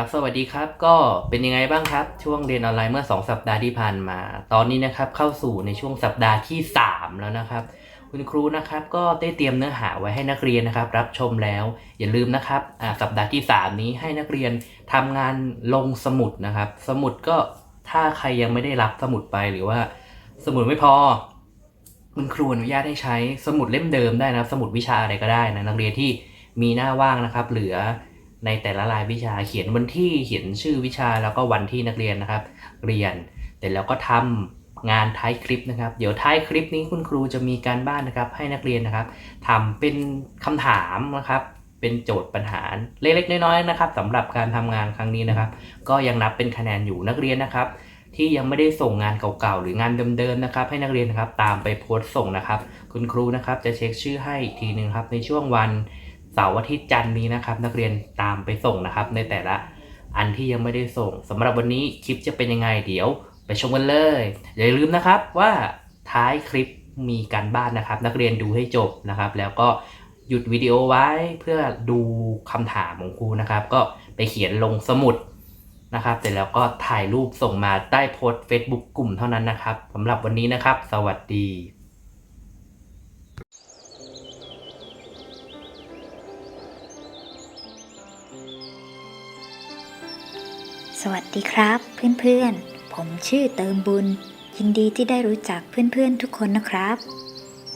ครับสวัสดีครับก็เป็นยังไงบ้างครับ ช่วงเรียนออนไลน์เมื่อ 2 สัปดาห์ที่ผ่านมา ตอนนี้นะครับเข้าสู่ในช่วงสัปดาห์ที่ 3 แล้วนะครับ คุณครูนะครับก็ได้เตรียมเนื้อหาไว้ให้นักเรียนนะครับ รับชมแล้วอย่าลืมนะครับอ่าสัปดาห์ที่ 3 นี้ให้นักเรียนทำงานลงสมุดนะครับ สมุดก็ถ้าใครยังไม่ได้รับสมุดไปหรือว่า สมุดไม่พอ คุณครูอนุญาตให้ใช้สมุดเล่มเดิมได้นะครับ สมุดวิชาอะไรก็ได้นะนักเรียนที่มีหน้าว่างนะครับ เหลือ ในแต่ละรายวิชาเขียนวันที่เขียนชื่อวิชาแล้วก็วันที่นักเรียนนะครับ เรียนแต่แล้วก็ทำงานท้ายคลิปนะครับ เดี๋ยวท้ายคลิปนี้คุณครูจะมีการบ้านนะครับ ให้นักเรียนนะครับทำเป็นคำถามนะครับ เป็นโจทย์ปัญหาเล็กๆน้อยๆนะครับสำหรับการทำงานครั้งนี้นะครับ ก็ยังนับเป็นคะแนนอยู่นักเรียนนะครับ ที่ยังไม่ได้ส่งงานเก่าๆหรืองานเดิมๆนะครับ ให้นักเรียนนะครับ ตามไปโพสต์ส่งนะครับ คุณครูนะครับจะเช็คชื่อให้อีกทีหนึ่งครับในช่วงวัน เสาร์อาทิตย์จันทร์นี้นะครับ นักเรียนตามไปส่งนะครับ ในแต่ละอันที่ยังไม่ได้ส่งสำหรับวันนี้คลิปจะเป็นยังไงเดี๋ยว ไปชมกันเลยอย่าลืมนะครับว่าท้ายคลิปมีการบ้านนะครับ นักเรียนดูให้จบนะครับ แล้วก็หยุดวิดีโอไว้เพื่อดูคำถามของครูนะครับ ก็ไปเขียนลงสมุดนะครับเสร็จแล้วก็ถ่ายรูปส่งมาใต้โพสต์ Facebook กลุ่มเท่านั้นนะครับสำหรับวันนี้นะครับ สวัสดี สวัสดีครับเพื่อนๆ ผมชื่อเติมบุญ ยินดีที่ได้รู้จักเพื่อนๆทุกคนนะครับ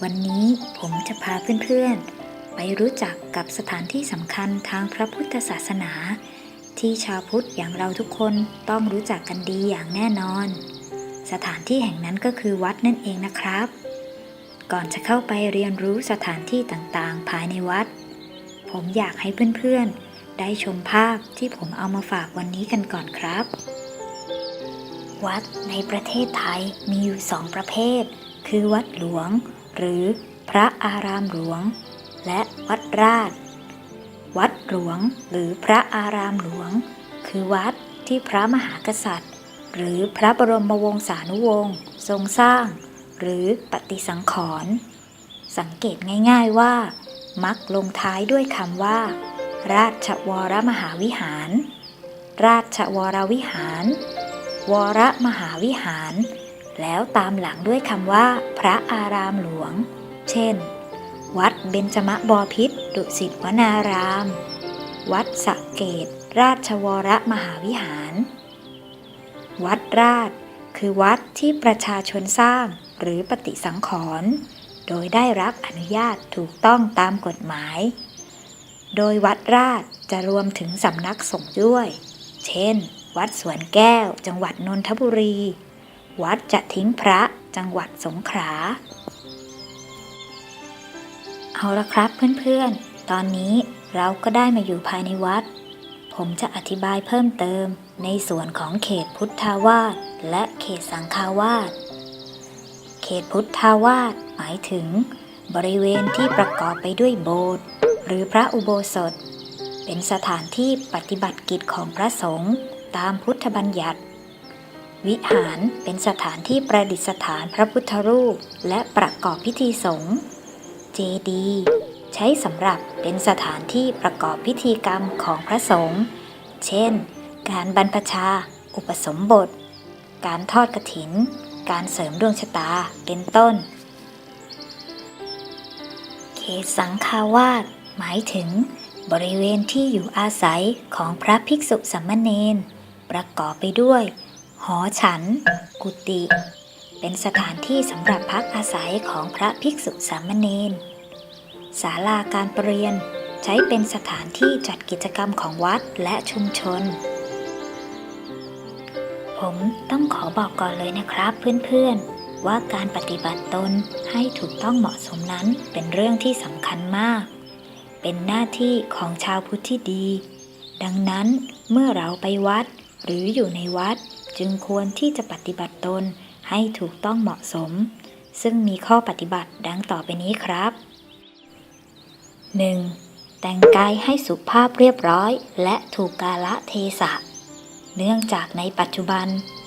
วันนี้ผมจะพาเพื่อนๆ ไปรู้จักกับสถานที่สำคัญทางพระพุทธศาสนา ที่ชาวพุทธอย่างเราทุกคนต้องรู้จักกันดีอย่างแน่นอน สถานที่แห่งนั้นก็คือวัดนั่นเองนะครับ ก่อนจะเข้าไปเรียนรู้สถานที่ต่างๆ ภายในวัด ผมอยากให้เพื่อนๆ ได้ชมภาพที่ผมเอามาฝากวันนี้กันก่อนครับ วัดในประเทศไทยมีอยู่สองประเภท คือวัดหลวง หรือพระอารามหลวง และวัดราช วัดหลวงหรือพระอารามหลวง คือวัดที่พระมหากษัตริย์ หรือพระบรมวงศานุวงศ์ทรงสร้าง หรือปฏิสังขรณ์สังเกตง่ายๆว่า มักลงท้ายด้วยคำว่า ราชวรมหาวิหาร ราชวรวิหาร วรมหาวิหาร แล้วตามหลังด้วยคำว่า พระอารามหลวง เช่น วัดเบญจมบพิตรดุสิตวนาราม วัดสะเกต ราชวรมหาวิหาร วัดราช คือวัดที่ประชาชนสร้างหรือปฏิสังขรณ์โดยได้รับอนุญาตถูกต้องตามกฎหมาย โดยวัดราชจะรวมถึงสำนักสงฆ์ด้วย เช่น วัดสวนแก้ว จังหวัดนนทบุรี วัดจะทิ้งพระจังหวัดสงขลา เอาละครับเพื่อนๆ ตอนนี้เราก็ได้มาอยู่ภายในวัด ผมจะอธิบายเพิ่มเติมในส่วนของเขตพุทธาวาสและเขตสังฆาวาส เขตพุทธาวาสหมายถึง บริเวณที่ประกอบไปด้วยโบสถ์ หรือพระอุโบสถ เป็นสถานที่ปฏิบัติกิจของพระสงฆ์ตามพุทธบัญญัติ วิหารเป็นสถานที่ประดิษฐานพระพุทธรูปและประกอบพิธีสงฆ์เจดีใช้สำหรับเป็นสถานที่ประกอบพิธีกรรมของพระสงฆ์เช่น การบรรพชา อุปสมบท การทอดกฐิน การเสริมดวงชะตาเป็นต้น เขตสังฆาวาส หมายถึง บริเวณที่อยู่อาศัยของพระภิกษุสามเณรประกอบไปด้วย หอฉัน กุฏิเป็นสถานที่สำหรับพักอาศัยของพระภิกษุสามเณรศาลาการประเรียนใช้เป็นสถานที่จัดกิจกรรมของวัดและชุมชน ผมต้องขอบอกก่อนเลยนะครับเพื่อนๆ ว่าการปฏิบัติตนให้ถูกต้องเหมาะสมนั้นเป็นเรื่องที่สำคัญมาก เป็นหน้าที่ของชาวพุทธที่ดี ดังนั้นเมื่อเราไปวัด หรืออยู่ในวัดจึงควรที่จะปฏิบัติตนให้ถูกต้องเหมาะสม ซึ่งมีข้อปฏิบัติดังต่อไปนี้ครับ 1. แต่งกายให้สุภาพเรียบร้อย และถูกกาละเทศะ เนื่องจากในปัจจุบัน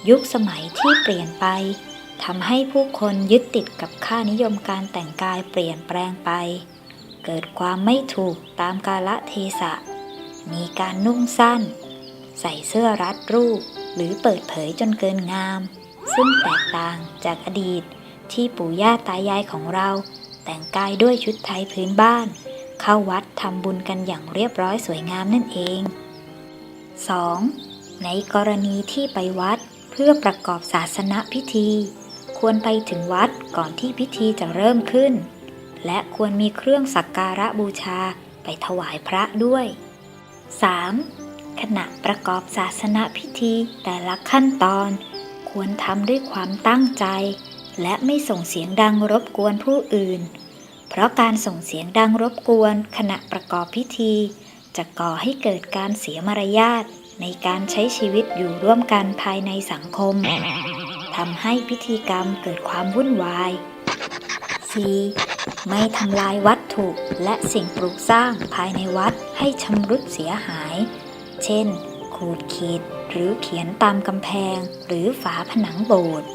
ยุคสมัยที่เปลี่ยนไปทำให้ผู้คนยึดติดกับค่านิยมการแต่งกายเปลี่ยนแปลงไป เกิดความไม่ถูกตามกาละเทศะ มีการนุ่งสั้น ใส่เสื้อรัดรูป หรือเปิดเผยจนเกินงาม ซึ่งแตกต่างจากอดีตที่ปู่ย่าตายายของเรา แต่งกายด้วยชุดไทยพื้นบ้าน เข้าวัดทำบุญกันอย่างเรียบร้อยสวยงามนั่นเอง 2. ในกรณีที่ไปวัดเพื่อประกอบศาสนพิธี ควรไปถึงวัดก่อนที่พิธีจะเริ่มขึ้น และควรมีเครื่องสักการะบูชาไปถวายพระด้วย 3. ขณะประกอบศาสนพิธีแต่ละขั้นตอน ควรทำด้วยความตั้งใจ และไม่ส่งเสียงดังรบกวนผู้อื่น เพราะการส่งเสียงดังรบกวน ขณะประกอบพิธี จะก่อให้เกิดการเสียมารยาทในการใช้ชีวิตอยู่ร่วมกันภายในสังคมทำให้พิธีกรรมเกิดความวุ่นวาย 4. ไม่ทำลายวัตถุและสิ่งปลูกสร้างภายในวัดให้ชำรุดเสียหาย เช่น ขูดขีดหรือเขียนตามกำแพงหรือฝาผนังโบสถ์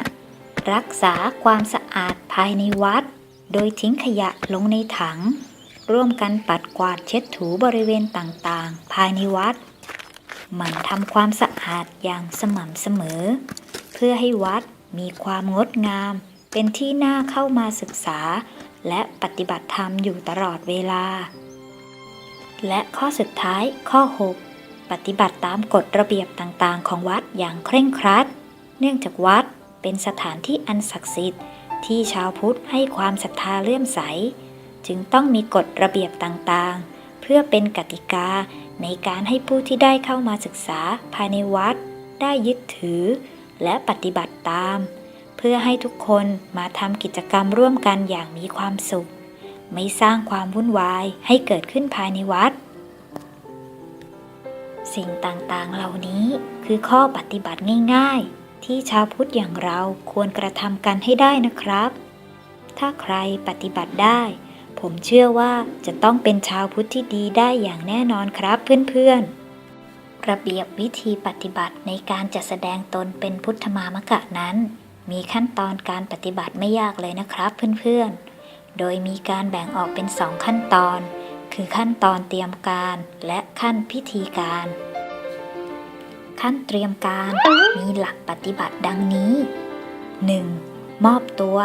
5. รักษาความสะอาดภายในวัด โดยทิ้งขยะลงในถัง ร่วมกันปัดกวาดเช็ดถูบริเวณต่างๆ ภายในวัด หมั่นทำความสะอาดอย่างสม่ำเสมอ เพื่อให้วัดมีความงดงาม เป็นที่น่าเข้ามาศึกษา และปฏิบัติธรรมอยู่ตลอดเวลา และข้อสุดท้ายข้อ 6 ปฏิบัติตามกฎระเบียบต่างๆ ของวัดอย่างเคร่งครัด เนื่องจากวัดเป็นสถานที่อันศักดิ์สิทธิ์ ที่ชาวพุทธให้ความศรัทธาเลื่อมใส จึงต้องมีกฎระเบียบต่างๆ เพื่อเป็นกติกาในการให้ผู้ที่ได้เข้ามาศึกษาภายในวัด ได้ยึดถือ และปฏิบัติตาม เพื่อให้ทุกคนมาทำกิจกรรมร่วมกันอย่างมีความสุข ไม่สร้างความวุ่นวายให้เกิดขึ้นภายในวัด สิ่งต่างๆเหล่านี้คือข้อปฏิบัติง่ายๆ ที่ชาวพุทธอย่างเราควรกระทำกันให้ได้นะครับ ถ้าใครปฏิบัติได้ ผมเชื่อว่าจะต้องเป็นชาวพุทธที่ดีได้อย่างแน่นอนครับเพื่อนๆระเบียบวิธีปฏิบัติในการจัดแสดงตนเป็นพุทธมามกะนั้น มีขั้นตอนการปฏิบัติไม่ยากเลยนะครับเพื่อนๆ โดยมีการแบ่งออกเป็นสองขั้นตอน คือขั้นตอนเตรียมการและขั้นพิธีการ ขั้นเตรียมการมีหลักปฏิบัติดังนี้ 1. มอบตัว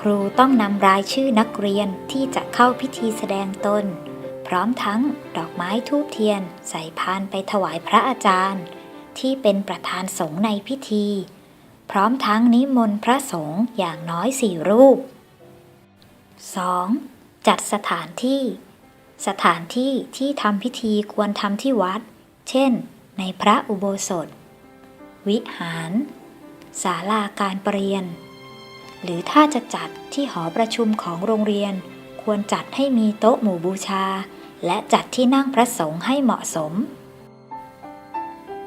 ครูต้องนำรายชื่อนักเรียนที่จะเข้าพิธีแสดงตน พร้อมทั้งดอกไม้ทูบเทียน ใส่พานไปถวายพระอาจารย์ ที่เป็นประธานสงฆ์ในพิธี พร้อมทั้งนิมนต์พระสงฆ์อย่างน้อยสี่รูป 2. จัดสถานที่ สถานที่ที่ทำพิธีควรทำที่วัด เช่น ในพระอุโบสถ วิหารศาลาการประเรียน หรือถ้าจะจัดที่หอประชุมของโรงเรียน ควรจัดให้มีโต๊ะหมู่บูชา และจัดที่นั่งพระสงฆ์ให้เหมาะสม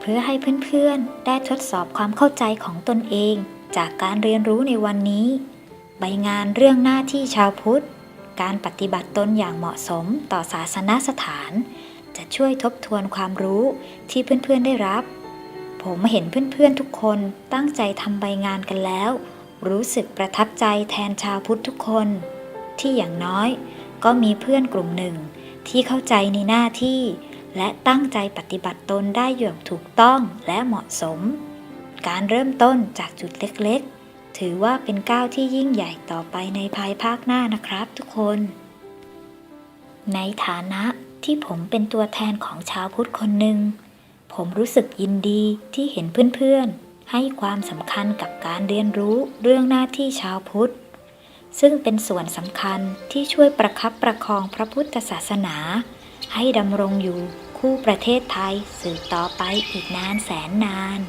พื่อให้เพื่อนๆ ได้ทดสอบความเข้าใจของตนเอง จากการเรียนรู้ในวันนี้ ใบงานเรื่องหน้าที่ชาวพุทธ การปฏิบัติตนอย่างเหมาะสมต่อศาสนสถาน จะช่วยทบทวนความรู้ที่เพื่อนๆได้รับ ผมเห็นเพื่อนๆทุกคนตั้งใจทำใบงานกันแล้ว รู้สึกประทับใจแทนชาวพุทธทุกคน ที่อย่างน้อย ก็มีเพื่อนกลุ่มหนึ่งที่เข้าใจในหน้าที่ และตั้งใจปฏิบัติตนได้อย่างถูกต้องและเหมาะสม การเริ่มต้นจากจุดเล็กๆ ถือว่าเป็นก้าวที่ยิ่งใหญ่ต่อไปในภายภาคหน้านะครับทุกคน ในฐานะที่ผมเป็นตัวแทนของชาวพุทธคนหนึ่ง ผมรู้สึกยินดีที่เห็นเพื่อนๆ ให้ความสำคัญกับการเรียนรู้เรื่องหน้าที่ชาวพุทธ ซึ่งเป็นส่วนสำคัญที่ช่วยประคับประคองพระพุทธศาสนา ให้ดำรงอยู่คู่ประเทศไทยสืบต่อไปอีกนานแสนนาน